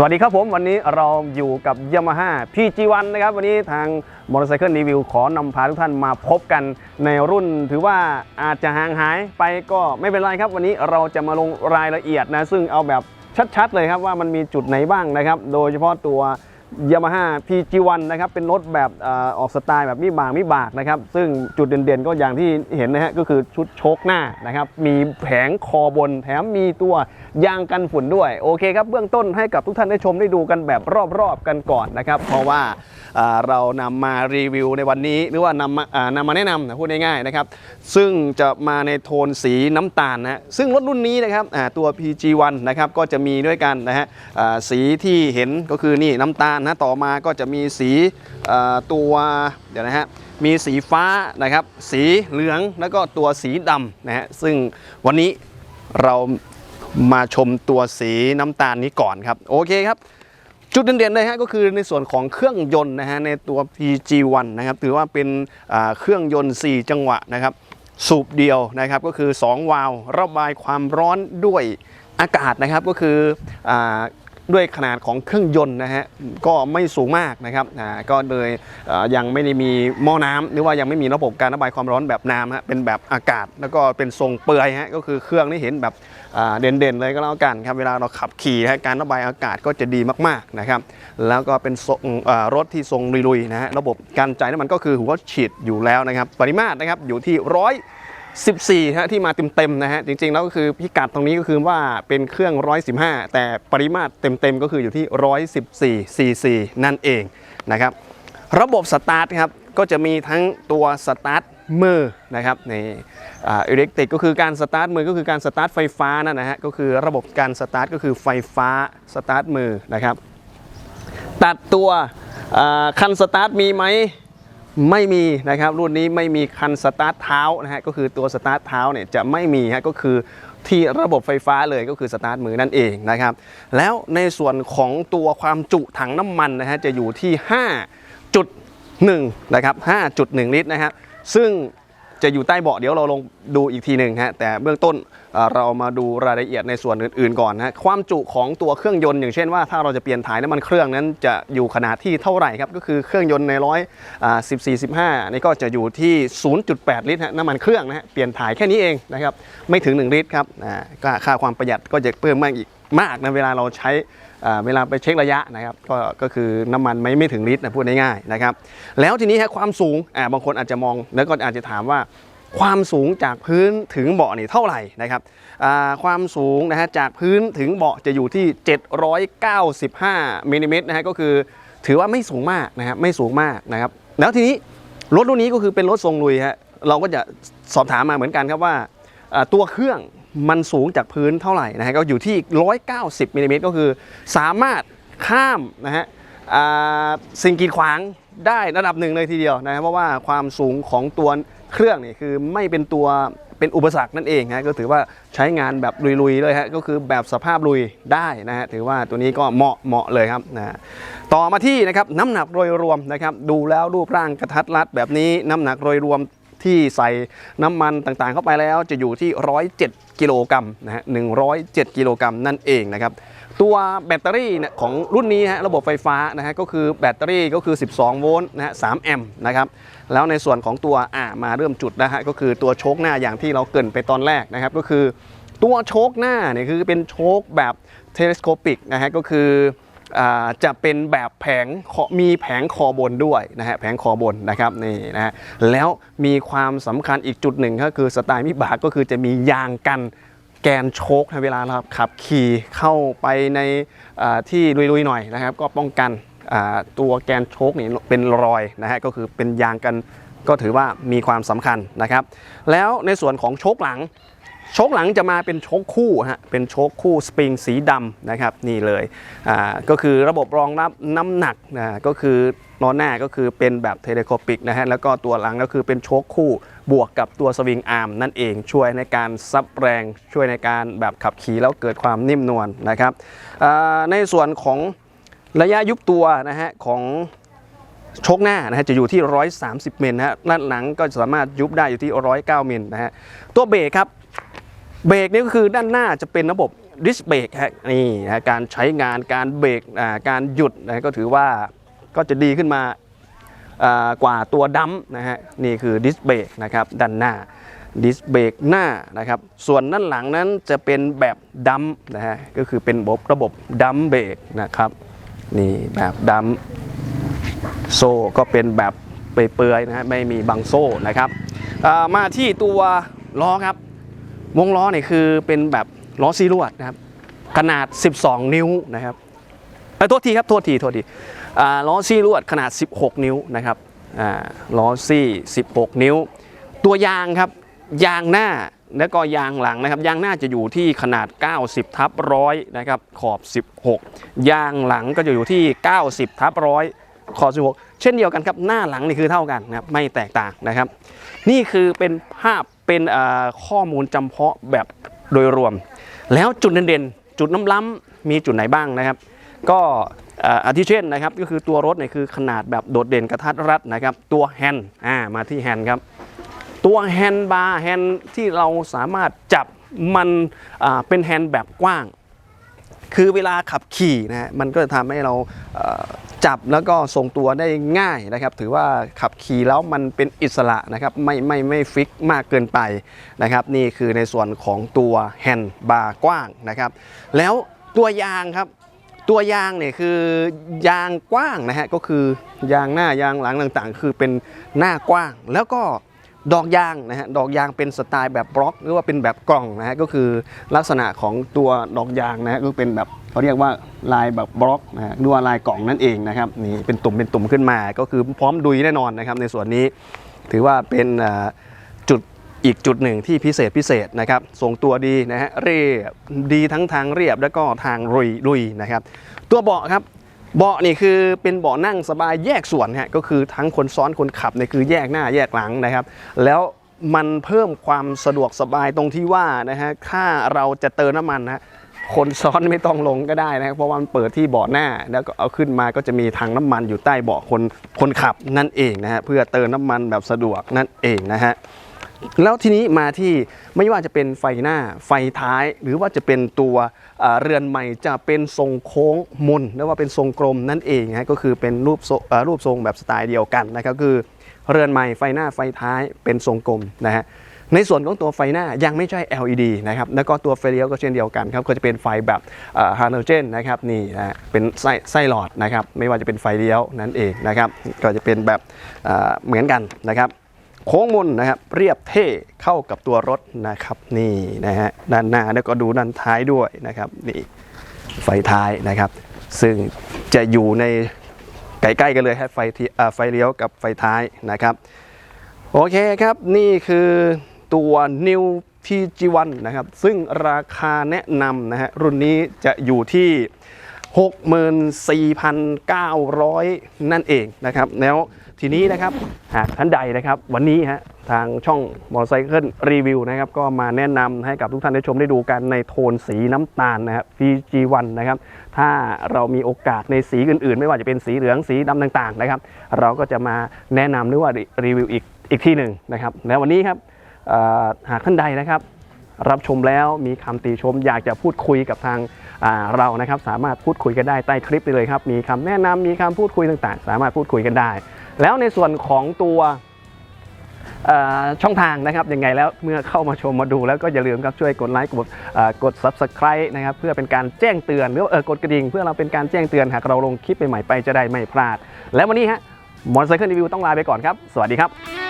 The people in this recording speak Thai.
สวัสดีครับผมวันนี้เราอยู่กับยามาฮ่าพีจีวันนะครับ วันนี้ทางมอเตอร์ไซค์เคลรีวิวขอนำพาทุกท่านมาพบกันในรุ่น ถือว่าอาจจะห่างหายไปก็ไม่เป็นไรครับ วันนี้เราจะมาลงรายละเอียดนะ ซึ่งเอาแบบชัดๆเลยครับว่ามันมีจุดไหนบ้างนะครับ โดยเฉพาะตัว Yamaha PG1 นะครับเป็นรถแบบออกสไตล์แบบมิบากมิบากนะครับซึ่งจุดเด่นๆก็อย่างที่เห็นนะฮะก็คือชุดโชคหน้านะครับมีแผงคอบนแถมมีตัวยางกันฝุ่นด้วย โอเคครับเบื้องต้นให้กับทุกท่านได้ชมได้ดูกันแบบรอบๆกันก่อนนะครับเพราะว่าเรานำมารีวิวในวันนี้ หรือว่านำมานำมาแนะนำนะพูดง่ายๆนะครับซึ่งจะมาในโทนสีน้ำตาลนะฮะซึ่งรถรุ่นนี้นะครับตัว PG1 นะครับก็จะมีด้วยกันนะฮะสีที่เห็นก็คือนี่น้ำตาลนะต่อมาก็จะมีสีตัวเดี๋ยวนะฮะมีสีฟ้านะครับ สีเหลืองแล้วก็ตัวสีดำนะฮะซึ่งวันนี้เรามาชมตัวสีน้ำตาลนี้ก่อนครับ โอเคครับ จุดเด่นๆเลยฮะก็คือในส่วนของเครื่องยนต์นะฮะในตัว PG1 นะครับถือว่าเป็นเครื่องยนต์ 4 จังหวะนะครับ สูบเดียวนะครับก็คือ 2 วาล์วระบายความร้อนด้วยอากาศนะครับก็คืออ ด้วยขนาดของเครื่องยนต์นะฮะก็ไม่สูงมากนะครับอ่าก็เลยอ่ายังไม่ได้มีหม้อน้ำหรือว่ายังไม่มีระบบการระบายความร้อนแบบน้ำฮะเป็นแบบอากาศ แล้วก็เป็นทรงเปลือยฮะก็คือเครื่องที่เห็นแบบอ่าเด่นๆเลยก็แล้วกันครับเวลาเราขับขี่ฮะการระบายอากาศก็จะดีมากๆนะครับแล้วก็เป็นทรงอ่ารถที่ทรงลุยๆนะฮะระบบการจ่ายน้ำมันก็คือหัวฉีดอยู่แล้วนะครับปริมาตรนะครับอยู่ที่ร้อย 14ฮะที่มาเต็มๆนะฮะจริงๆแล้วก็คือพิกัดตรงนี้ก็คือว่าเป็นเครื่อง 115 แต่ปริมาตรเต็มๆก็คืออยู่ที่ 114 cc นั่นเองนะครับระบบสตาร์ทครับก็จะมีทั้งตัวสตาร์ทมือนะครับในอิเล็กตริกก็คือการสตาร์ทมือก็คือการสตาร์ทไฟฟ้านั่นนะฮะก็คือระบบการสตาร์ทก็คือไฟฟ้าสตาร์ทมือนะครับตัดตัวคันสตาร์ทมีไหม ไม่มีนะครับรุ่นนี้ไม่มีคันสตาร์ทเท้านะฮะก็คือตัวสตาร์ทเท้าเนี่ยจะไม่มีฮะก็คือที่ระบบไฟฟ้าเลยก็คือสตาร์ทมือนั่นเองนะครับแล้วในส่วนของตัวความจุถังน้ำมันนะฮะจะอยู่ที่ 5.1 นะครับ 5.1 ลิตรนะฮะซึ่ง จะอยู่ใต้เบาะเดี๋ยวเราลงดูอีกทีหนึ่งฮะแต่เบื้องต้นเอ่อเรามาดูรายละเอียดในส่วนอื่นๆก่อนนะความจุของตัวเครื่องยนต์อย่างเช่นว่าถ้าเราจะเปลี่ยนถ่ายน้ำมันเครื่องนั้นจะอยู่ขนาดที่เท่าไหร่ครับก็คือเครื่องยนต์ในร้อยสิบสี่สิบห้านี่ก็จะอยู่ที่ 0.8 ลิตรฮะน้ำมันเครื่องนะฮะเปลี่ยนถ่ายแค่นี้เองนะครับไม่ถึง 1 ลิตรครับอ่าก็ค่าความประหยัดก็จะเพิ่มมากอีก มากนะเวลาเราใช้เวลาไปเช็คระยะนะครับก็ก็คือน้ำมันไม่ไม่ถึงลิตรนะพูดง่ายๆนะครับแล้วทีนี้ฮะความสูงอ่าบางคนอาจจะมองแล้วก็อาจจะถามว่าความสูงจากพื้นถึงเบาะนี่เท่าไหร่นะครับความสูงนะฮะจากพื้นถึงเบาะจะอยู่ที่ 795มิลลิเมตรนะฮะก็คือถือว่าไม่สูงมากนะครับไม่สูงมากนะครับ แล้วทีนี้รถรุ่นนี้ก็คือเป็นรถทรงลุยฮะเราก็จะสอบถามมาเหมือนกันครับว่าตัวเครื่อง มันสูงจากพื้นเท่าไหร่นะฮะก็อยู่ที่ 190มิลลิเมตรก็คือ สามารถข้ามนะฮะสิ่งกีดขวางได้ระดับหนึ่งเลยทีเดียวนะครับเพราะว่าความสูงของตัวเครื่องนี่คือไม่เป็นตัวเป็นอุปสรรคนั่นเองฮะก็ถือว่าใช้งานแบบลุยๆเลยฮะก็คือแบบสภาพลุยได้นะฮะถือว่าตัวนี้ก็เหมาะเหมาะเลยครับนะต่อมาที่นะครับน้ำหนักโดยรวมนะครับดูแล้วรูปร่างกระทัดรัดแบบนี้น้ำหนักโดยรวม ที่ใส่น้ำมันต่างๆ เข้าไปแล้วจะอยู่ที่ 107 กิโลกรัมนะฮะ107 กิโลกรัมนั่นเองนะครับตัวแบตเตอรี่ของรุ่นนี้ฮะระบบไฟฟ้านะฮะก็คือแบตเตอรี่ก็คือ 12 โวลต์นะฮะ 3 แอมป์นะครับแล้วในส่วนของตัวอ่ามาเริ่มจุดนะฮะก็คือตัวโชคหน้าอย่างที่เราเกินไปตอนแรกนะครับก็คือตัวโชคหน้าเนี่ยคือเป็นโชคแบบเทเลสโคปิกนะฮะก็คือ จะเป็นแบบแผงมีแผงคอบนด้วยนะฮะแผงคอบนนะครับนี่นะฮะแล้วมีความสำคัญอีกจุดหนึ่งก็คือสไตล์มิบากก็คือจะมียางกันแกนโชคนะเวลาเราขับขี่เข้าไปในที่ลุยๆหน่อยนะครับ ก็ป้องกันตัวแกนโชคนี่เป็นรอยนะฮะก็คือเป็นยางกันก็ถือว่ามีความสำคัญนะครับ แล้วในส่วนของโชคหลัง โชคหลังจะมาเป็นโชคคู่ฮะเป็นโชคคู่สปริงสีดำนะครับนี่เลยอ่าก็คือระบบรองรับน้ำหนักนะก็คือล้อหน้าก็คือเป็นแบบเทเลโคปิกนะฮะแล้วก็ตัวหลังก็คือเป็นโชคคู่บวกกับตัวสวิงอาร์มนั่นเองช่วยในการซับแรงช่วยในการแบบขับขี่แล้วเกิดความนิ่มนวลนะครับอ่าในส่วนของระยะยุบตัวนะฮะของโชคหน้านะฮะจะอยู่ที่ 130มิลนะฮะด้านหลังก็สามารถยุบได้อยู่ที่ 109มิลนะฮะตัวเบรกครับ เบรกนี่ก็คือด้านหน้าจะเป็นระบบดิสเบรกฮะนี่นะการใช้งานการเบรกการหยุดนะก็ถือว่าก็จะดีขึ้นมากว่าตัวดัมนะฮะนี่คือดิสเบรกนะครับด้านหน้าดิสเบรกหน้านะครับส่วนด้านหลังนั้นจะเป็นแบบดัมนะฮะก็คือเป็นระบบระบบดัมเบรกนะครับนี่แบบดัมโซ่ก็เป็นแบบเปื่อยๆนะฮะไม่มีบังโซ่นะครับมาที่ตัวล้อครับ วงล้อเนี่ยคือเป็นแบบล้อซีลวดนะครับ ขนาด 12 นิ้วนะครับเอ้โทษทีครับโทษทีโทษทีล้อซีลวดขนาด 16 นิ้วนะครับล้อซี่ 16 นิ้ว ตัวยางครับยางหน้าแล้วก็ยางหลังนะครับ ยางหน้าจะอยู่ที่ขนาด 90ทับร้อยนะครับขอบ 16 ยางหลังก็จะอยู่ที่ 90ทับร้อยขอบ 16 เช่นเดียวกันครับหน้าหลังนี่คือเท่ากันนะครับไม่แตกต่างนะครับ นี่คือเป็นภาพ เป็นข้อมูลจำเพาะแบบโดยรวม แล้วจุดเด่นๆ จุดน้ำล้ำมีจุดไหนบ้างนะครับ ก็อาทิเช่นนะครับก็คือตัวรถเนี่ยคือขนาดแบบโดดเด่นกระทัดรัดนะครับ ตัวแฮนด์มาที่แฮนด์ครับ ตัวแฮนด์บาร์แฮนด์ที่เราสามารถจับมันเป็นแฮนด์แบบกว้าง คือเวลาขับขี่นะฮะมันก็จะทำให้เราจับแล้วก็ทรงตัวได้ง่ายนะครับ ถือว่าขับขี่แล้วมันเป็นอิสระนะครับไม่ไม่ไม่ฟิกมากเกินไปนะครับ นี่คือในส่วนของตัวแฮนด์บาร์กว้างนะครับ แล้วตัวยางครับตัวยางเนี่ยคือยางกว้างนะฮะก็คือยางหน้ายางหลังต่างๆ คือเป็นหน้ากว้าง แล้วก็ ดอกยางนะฮะดอกยางเป็นสไตล์แบบบล็อก หรือว่าเป็นแบบกล่องนะฮะก็คือลักษณะของตัวดอกยางนะฮะก็เป็นแบบเขาเรียกว่าลายแบบบล็อกนะฮะหรือว่าลายกล่องนั่นเองนะครับนี่เป็นตุ่มเป็นตุ่มขึ้นมา ก็คือพร้อมดุยแน่นอนนะครับ ในส่วนนี้ถือว่าเป็นจุดอีกจุดหนึ่งที่พิเศษพิเศษนะครับทรงตัวดีนะฮะเรียบดีทั้งทางเรียบแล้วก็ทางรุยรุยนะครับ ตัวเบาะครับ เบาะนี่คือเป็นเบาะนั่งสบายแยกส่วนฮะก็คือทั้งคนซ้อนคนขับเนี่ยคือแยกหน้าแยกหลังนะครับ แล้วมันเพิ่มความสะดวกสบายตรงที่ว่านะฮะถ้าเราจะเติมน้ำมันนะคนซ้อนไม่ต้องลงก็ได้นะครับเพราะว่ามันเปิดที่เบาะหน้า แล้วก็เอาขึ้นมาก็จะมีถังน้ำมันอยู่ใต้เบาะคนคนขับนั่นเองนะฮะเพื่อเติมน้ำมันแบบสะดวกนั่นเองนะฮะ แล้วทีนี้มาที่ไม่ว่าจะเป็นไฟหน้าไฟท้าย หรือว่าจะเป็นตัวเรือนใหม่จะเป็นทรงโค้งมนหรือว่าเป็นทรงกลมนั่นเองฮะก็คือเป็นรูปทรงเอ่อรูปทรงแบบสไตล์เดียวกันนะครับคือเรือนใหม่ไฟหน้าไฟท้ายเป็นทรงกลมนะฮะในส่วนของตัวไฟหน้ายังไม่ใช่ LED นะครับ แล้วก็ตัวไฟเลี้ยวก็เช่นเดียวกันครับ ก็จะเป็นไฟแบบฮาโลเจนนะครับนี่นะเป็นไส้ไส้หลอดนะครับ ไม่ว่าจะเป็นไฟเลี้ยวนั่นเองนะครับ ก็จะเป็นแบบเหมือนกันนะครับ โค้งมนนะครับเรียบเท่เข้ากับตัวรถนะครับนี่นะฮะด้านหน้าแล้วก็ดูด้านท้ายด้วยนะครับนี่ไฟท้ายนะครับ ซึ่งจะอยู่ในใกล้ๆกันเลยครับไฟที่าไฟเลี้ยวกับไฟท้ายนะครับโอเคครับนี่คือตัว New TG1 นะครับ ซึ่งราคาแนะนำนะฮะรุ่นนี้จะอยู่ที่ 64,900 นั่นเองนะครับแล้ว ทีนี้นะครับหากท่านใดนะครับ วันนี้ฮะทางช่องมอเตอร์ไซค์รีวิวนะครับก็มาแนะนำให้กับทุกท่านได้ชมได้ดูกันในโทนสีน้ำตาลนะครับ PG1 นะครับถ้าเรามีโอกาสในสีอื่นๆ ไม่ว่าจะเป็นสีเหลืองสีดำต่างๆนะครับ เราก็จะมาแนะนำหรือว่ารีวิวอีกอีกที่หนึ่งนะครับแล้ววันนี้ครับหากท่านใดนะครับ รับชมแล้วมีคำติชม อยากจะพูดคุยกับทางเรานะครับ สามารถพูดคุยกันได้ใต้คลิปได้เลยครับ มีคำแนะนำมีคำพูดคุยต่างๆ สามารถพูดคุยกันได้ แล้วในส่วนของตัวช่องทางนะครับยังไงแล้วเมื่อเข้ามาชมมาดูแล้วก็อย่าลืมครับช่วยกดไลค์กดกด subscribe นะครับเพื่อเป็นการแจ้งเตือนหรือกดกระดิ่ง เพื่อเราเป็นการแจ้งเตือนหากเราลงคลิปใหม่ๆไปจะได้ไม่พลาด และวันนี้ฮะมอเตอร์ไซค์รีวิวต้องลาไปก่อนครับ สวัสดีครับ